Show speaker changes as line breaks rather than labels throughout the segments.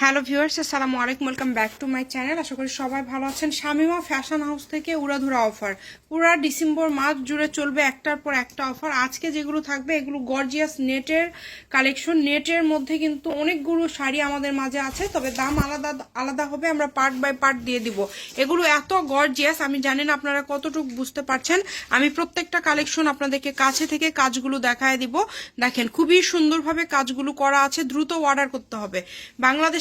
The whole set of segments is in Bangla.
হ্যালো ভিউয়ার্স, আসসালামু আলাইকুম, welcome back to my channel. আশা করি সবাই ভালো আছেন। শামিমা ফ্যাশন হাউস থেকে উড়াধুরা অফার। পুরা ডিসেম্বর মাস জুড়ে চলবে একটার পর একটা অফার। আজকে যেগুলো থাকবে, এগুলো গর্জিয়াস নেটের কালেকশন নেটের মধ্যে কিন্তু অনেকগুলো শাড়ি আমাদের মাঝে আছে, তবে দাম আলাদা আলাদা হবে। আমরা পার্ট বাই পার্ট দিয়ে দিব। এগুলো এত গর্জিয়াস আমি জানি না আপনারা কতটুকু বুঝতে পারছেন। আমি প্রত্যেকটা কালেকশন আপনাদেরকে কাছে থেকে কাজগুলো দেখায় দিব। দেখেন, খুবই সুন্দরভাবে কাজগুলো করা আছে। দ্রুত অর্ডার করতে হবে।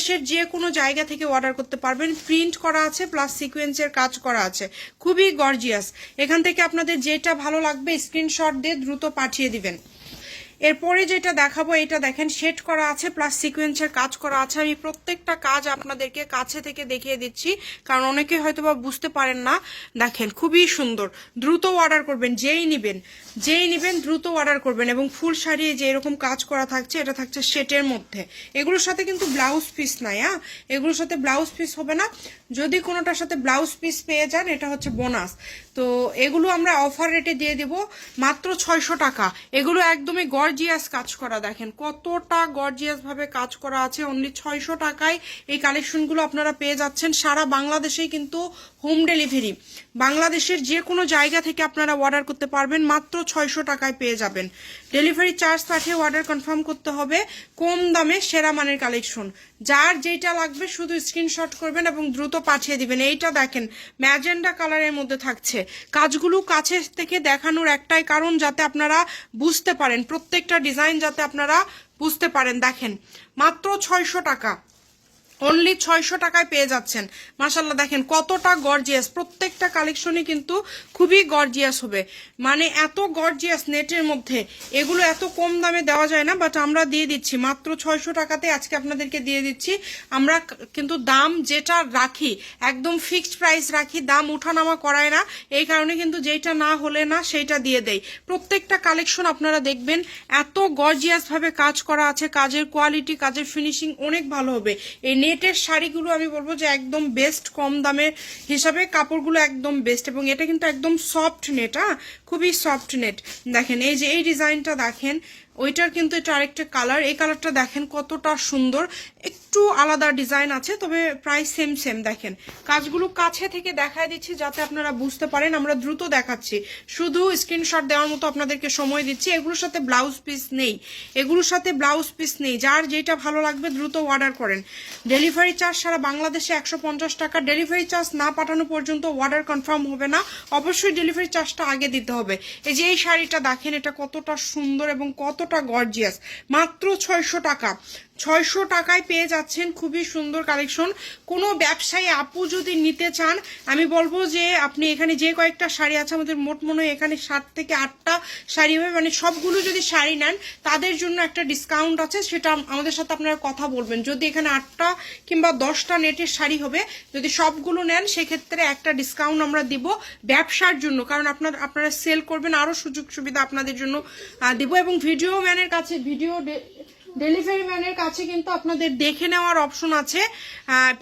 বাংলাদেশের যে কোনো জায়গা থেকে অর্ডার করতে পারবেন। প্রিন্ট করা আছে প্লাস সিকোয়েন্সের কাজ করা আছে। খুবই গর্জিয়াস এখান থেকে আপনাদের যেটা ভালো লাগবে স্ক্রিনশট দিয়ে দ্রুত পাঠিয়ে দিবেন। এরপরে যেটা দেখাবো, এটা দেখেন সেট করা আছে প্লাস সিকোয়েন্সের কাজ করা আছে। আমি প্রত্যেকটা কাজ আপনাদেরকে কাছে থেকে দেখিয়ে দিচ্ছি, কারণ অনেকে হয়তো বা বুঝতে পারেন না। দেখেন, খুবই সুন্দর। দ্রুত অর্ডার করবেন, যেই নিবেন যেই নিবেন, দ্রুত অর্ডার করবেন এবং ফুল শাড়ি যে এরকম কাজ করা থাকছে, এটা থাকছে সেটের মধ্যে। এগুলোর সাথে কিন্তু ব্লাউজ পিস নাই হ্যাঁ? এগুলোর সাথে ব্লাউজ পিস হবে না। যদি কোনোটার সাথে ব্লাউজ পিস পেয়ে যান, এটা হচ্ছে বোনাস তো এগুলো আমরা অফার রেটে দিয়ে দেব মাত্র ছয়শো টাকা। এগুলো একদমই গর্জিয়াস কাজ করা দেখেন। কতটা গর্জিয়াস ভাবে কাজ করা আছে। অনলি ছয়শো টাকায় এই কালেকশনগুলো আপনারা পেয়ে যাচ্ছেন। সারা বাংলাদেশেই কিন্তু হোম ডেলিভারি বাংলাদেশের যে কোনো জায়গা থেকে আপনারা অর্ডার করতে পারবেন। মাত্র ছয়শো টাকায় পেয়ে যাবেন। ডেলিভারি চার্জ পাঠিয়ে অর্ডার কনফার্ম করতে হবে। কম দামে সেরা মানের কালেকশন যার যেটা লাগবে শুধু স্ক্রিনশট করবেন এবং দ্রুত পাঠিয়ে দিবেন। এইটা দেখেন ম্যাজেন্ডা কালারের মধ্যে থাকছে। কাজগুলো কাছে থেকে দেখানোর একটাই কারণ যাতে আপনারা বুঝতে পারেন। প্রত্যেকটা ডিজাইন যাতে আপনারা বুঝতে পারেন। দেখেন মাত্র ছয়শো টাকা। অনলি ছয়শো টাকায় পেয়ে যাচ্ছেন। মাসাল্লাহ দেখেন কতটা গর্জিয়াস প্রত্যেকটা কালেকশনই কিন্তু খুবই গর্জিয়াস হবে। মানে এত গর্জিয়াস নেটের মধ্যে। এগুলো এত কম দামে দেওয়া যায় না বাট আমরা দিয়ে দিচ্ছি। মাত্র ছয়শো টাকাতে আজকে আপনাদেরকে দিয়ে দিচ্ছি। আমরা কিন্তু দাম যেটা রাখি, একদম ফিক্সড প্রাইস রাখি, দাম উঠানামা করায় না। এই কারণে কিন্তু যেটা না হলে না, সেইটা দিয়ে দেই। প্রত্যেকটা কালেকশন আপনারা দেখবেন এত গর্জিয়াসভাবে কাজ করা আছে। কাজের কোয়ালিটি কাজের ফিনিশিং অনেক ভালো হবে। এই নেটের শাড়িগুলো আমি বলব যে একদম বেস্ট কম দামের হিসাবে কাপড়গুলো একদম বেস্ট এবং এটা কিন্তু একদম সফট নেট হ্যাঁ খুবই সফট নেট দেখেন, এই যে এই ডিজাইনটা দেখেন ওইটার কিন্তু এটা আরেকটা কালার এই কালারটা দেখেন কতটা সুন্দর। একটু আলাদা ডিজাইন আছে, তবে প্রায় সেম সেম দেখেন। কাজগুলো কাছে থেকে দেখায় দিচ্ছি যাতে আপনারা বুঝতে পারেন। আমরা দ্রুত দেখাচ্ছি। শুধু স্ক্রিনশট দেওয়ার মতো আপনাদেরকে সময় দিচ্ছি। এগুলোর সাথে ব্লাউজ পিস নেই। এগুলোর সাথে ব্লাউজ পিস নেই। যার যেটা ভালো লাগবে দ্রুত অর্ডার করেন। ডেলিভারি চার্জ সারা বাংলাদেশে একশো পঞ্চাশ টাকা। ডেলিভারি চার্জ না পাঠানো পর্যন্ত অর্ডার কনফার্ম হবে না। অবশ্যই ডেলিভারি চার্জটা আগে দিতে হবে। এই যে এই শাড়িটা দেখেন, এটা কতটা সুন্দর এবং কতটা গর্জিয়াস মাত্র ছয়শো টাকা। ছয়শো টাকায় পেয়ে যাচ্ছেন, খুবই সুন্দর কালেকশন কোনো ব্যবসায়ী আপু যদি নিতে চান, আমি বলব যে আপনি এখানে যে কয়েকটা শাড়ি আছে, আমাদের মোট মনে হয় এখানে সাত থেকে আটটা শাড়ি হবে। মানে সবগুলো যদি শাড়ি নেন, তাদের জন্য একটা ডিসকাউন্ট আছে, সেটা আমাদের সাথে আপনারা কথা বলবেন। যদি এখানে আটটা কিংবা দশটা নেটের শাড়ি হবে, যদি সবগুলো নেন, সেক্ষেত্রে একটা ডিসকাউন্ট আমরা দিব ব্যবসার জন্য। কারণ আপনার, আপনারা সেল করবেন, আরও সুযোগ সুবিধা আপনাদের জন্য দিব। এবং ভিডিও ম্যানের কাছে ভিডিও ডেলিভারি ম্যানের কাছে কিন্তু আপনাদের দেখে নেওয়ার অপশন আছে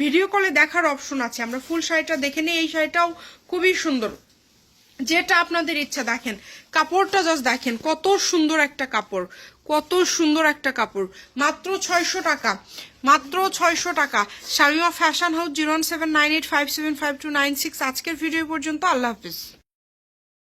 ভিডিও কলে দেখার অপশন আছে। আমরা ফুল শাড়িটা দেখে নিই, এই শাড়িটাও খুবই সুন্দর। যেটা আপনাদের ইচ্ছা, দেখেন, কাপড়টা জাস্ট দেখেন, কত সুন্দর একটা কাপড়, কত সুন্দর একটা কাপড়। মাত্র ছয়শো টাকা, মাত্র ছয়শো টাকা। Shamima fashion house zero seven nine eight five seven five two nine six আজকের ভিডিও পর্যন্ত, আল্লাহ হাফিজ।